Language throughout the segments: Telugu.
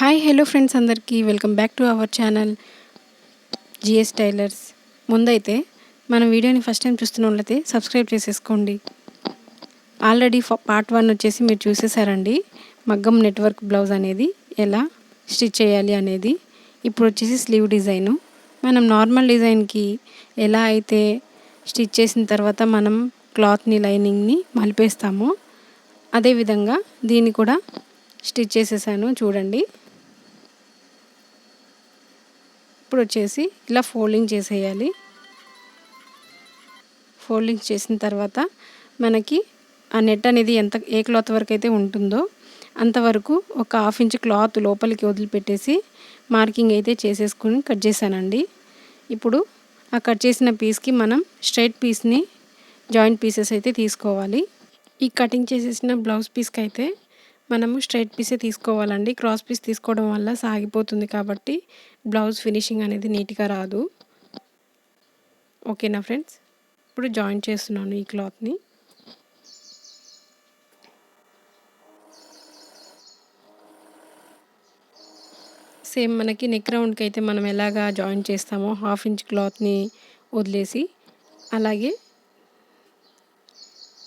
హాయ్ హలో ఫ్రెండ్స్ అందరికీ. Welcome back to our channel G S tailors ముందైతే మన వీడియోని ఫస్ట్ టైం చూస్తున్నట్లయితే సబ్స్క్రైబ్ చేసేసుకోండి. ఆల్రెడీ పార్ట్ వన్ వచ్చేసి మీరు చూసేసారండి. మగ్గం నెట్వర్క్ బ్లౌజ్ అనేది ఎలా స్టిచ్ చేయాలి అనేది. ఇప్పుడు వచ్చేసి స్లీవ్ డిజైను మనం నార్మల్ డిజైన్కి ఎలా అయితే స్టిచ్ చేసిన తర్వాత మనం క్లాత్ని లైనింగ్ని మలిపేస్తామో అదేవిధంగా దీన్ని కూడా స్టిచ్ చేసేసాను. చూడండి. ఇప్పుడు వచ్చేసి ఇలా ఫోల్డింగ్ చేసేయాలి. ఫోల్డింగ్ చేసిన తర్వాత మనకి ఆ నెట్ అనేది ఎంత ఏ క్లాత్ వరకు అయితే ఉంటుందో అంతవరకు ఒక హాఫ్ ఇంచ్ క్లాత్ లోపలికి వదిలిపెట్టేసి మార్కింగ్ అయితే చేసేసుకుని కట్ చేశానండి. ఇప్పుడు ఆ కట్ చేసిన పీస్కి మనం స్ట్రైట్ పీస్ని జాయింట్ పీసెస్ అయితే తీసుకోవాలి. ఈ కటింగ్ చేసేసిన బ్లౌజ్ పీస్కి అయితే మనము స్ట్రైట్ పీసే తీసుకోవాలండి. క్రాస్ పీస్ తీసుకోవడం వల్ల సాగిపోతుంది కాబట్టి బ్లౌజ్ ఫినిషింగ్ అనేది నీట్గా రాదు. ఓకేనా ఫ్రెండ్స్? ఇప్పుడు జాయిన్ చేస్తున్నాను ఈ క్లాత్ని. సేమ్ మనకి నెక్ రౌండ్కి అయితే మనం ఎలాగా జాయిన్ చేస్తామో హాఫ్ ఇంచ్ క్లాత్ని వదిలేసి అలాగే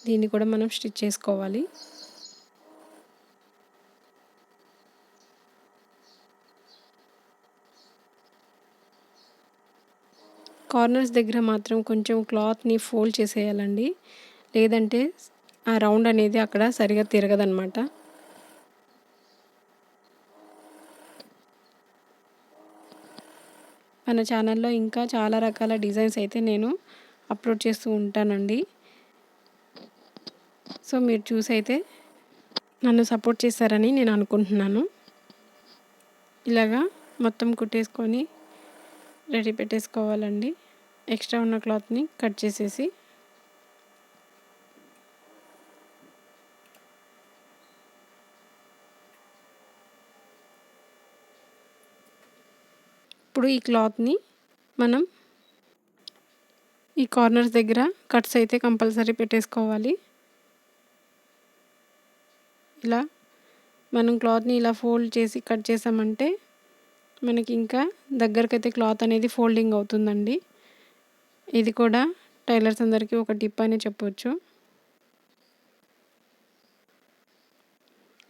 దీన్ని కూడా మనం స్టిచ్ చేసుకోవాలి. కార్నర్స్ దగ్గర మాత్రం కొంచెం క్లాత్ని ఫోల్డ్ చేసేయాలండి. లేదంటే ఆ రౌండ్ అనేది అక్కడ సరిగా తిరగదనమాట మన ఛానల్లో ఇంకా చాలా రకాల డిజైన్స్ అయితే నేను అప్లోడ్ చేస్తూ ఉంటానండి. సో మీరు చూసి అయితే నన్ను సపోర్ట్ చేస్తారని నేను అనుకుంటున్నాను. ఇలాగా మొత్తం కుట్టేసుకొని రెడీ పెట్టేసుకోవాలండి. ఎక్స్ట్రా ఉన్న క్లాత్ని కట్ చేసేసి. ఇప్పుడు ఈ క్లాత్ని మనం ఈ కార్నర్స్ దగ్గర కట్స్ అయితే కంపల్సరీ పెట్టేసుకోవాలి. ఇలా మనం క్లాత్ని ఇలా ఫోల్డ్ చేసి కట్ చేసామంటే మనకి ఇంకా దగ్గరకైతే క్లాత్ అనేది ఫోల్డింగ్ అవుతుందండి. ఇది కూడా టైలర్స్ అందరికీ ఒక టిప్ అనే చెప్పవచ్చు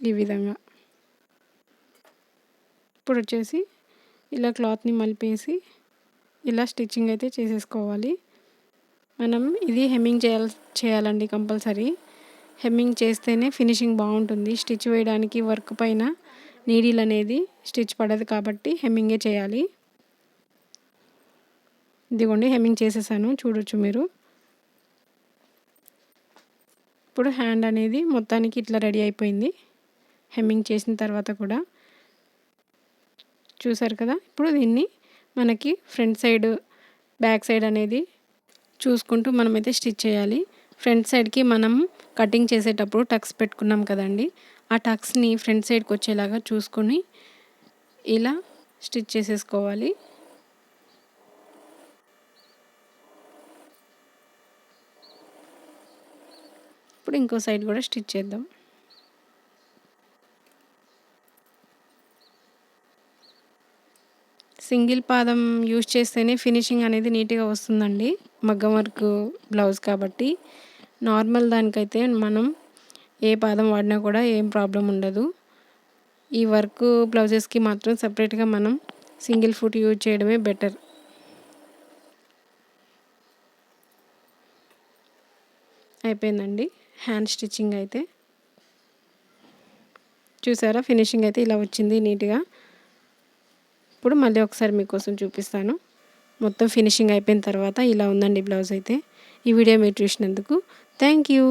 ఈ విధంగా. ఇప్పుడు వచ్చేసి ఇలా క్లాత్ని మలిపేసి ఇలా స్టిచ్చింగ్ అయితే చేసేసుకోవాలి. మనం ఇది హెమ్మింగ్ చేయాలి చేయాలండి కంపల్సరీ. హెమ్మింగ్ చేస్తేనే ఫినిషింగ్ బాగుంటుంది. స్టిచ్ వేయడానికి వర్క్ పైన నీడిల్ అనేది స్టిచ్ పడదు కాబట్టి హెమ్మింగే చేయాలి. ఇదిగోండి హెమ్మింగ్ చేసేసాను చూడొచ్చు మీరు. ఇప్పుడు హ్యాండ్ అనేది మొత్తానికి ఇట్లా రెడీ అయిపోయింది. హెమ్మింగ్ చేసిన తర్వాత కూడా. చూసారు కదా? ఇప్పుడు దీన్ని మనకి ఫ్రంట్ సైడ్ బ్యాక్ సైడ్ అనేది చూసుకుంటూ మనమైతే స్టిచ్ చేయాలి. ఫ్రంట్ సైడ్కి మనం కటింగ్ చేసేటప్పుడు టక్స్ పెట్టుకున్నాం కదండి. ఆ టక్స్ని ఫ్రంట్ సైడ్కి వచ్చేలాగా చూసుకొని ఇలా స్టిచ్ చేసేసుకోవాలి. ఇప్పుడు ఇంకో సైడ్ కూడా స్టిచ్ చేద్దాం. సింగిల్ పాదం యూజ్ చేస్తేనే ఫినిషింగ్ అనేది నీట్గా వస్తుందండి. మగ్గం వర్క్ బ్లౌజ్ కాబట్టి. నార్మల్ దానికైతే మనం ఏ పాదం వాడినా కూడా ఏం ప్రాబ్లం ఉండదు. ఈ వర్క్ బ్లౌజెస్కి మాత్రం సపరేట్గా మనం సింగిల్ ఫుట్ యూజ్ చేయడమే బెటర్. అయిపోయిందండి. హ్యాండ్ స్టిచ్చింగ్ అయితే. చూసారా? ఫినిషింగ్ అయితే ఇలా వచ్చింది నీట్గా. ఇప్పుడు మళ్ళీ ఒకసారి మీకోసం చూపిస్తాను. మొత్తం ఫినిషింగ్ అయిపోయిన తర్వాత ఇలా ఉందండి బ్లౌజ్ అయితే. ఈ వీడియో మీరు చూసినందుకు థ్యాంక్ యూ.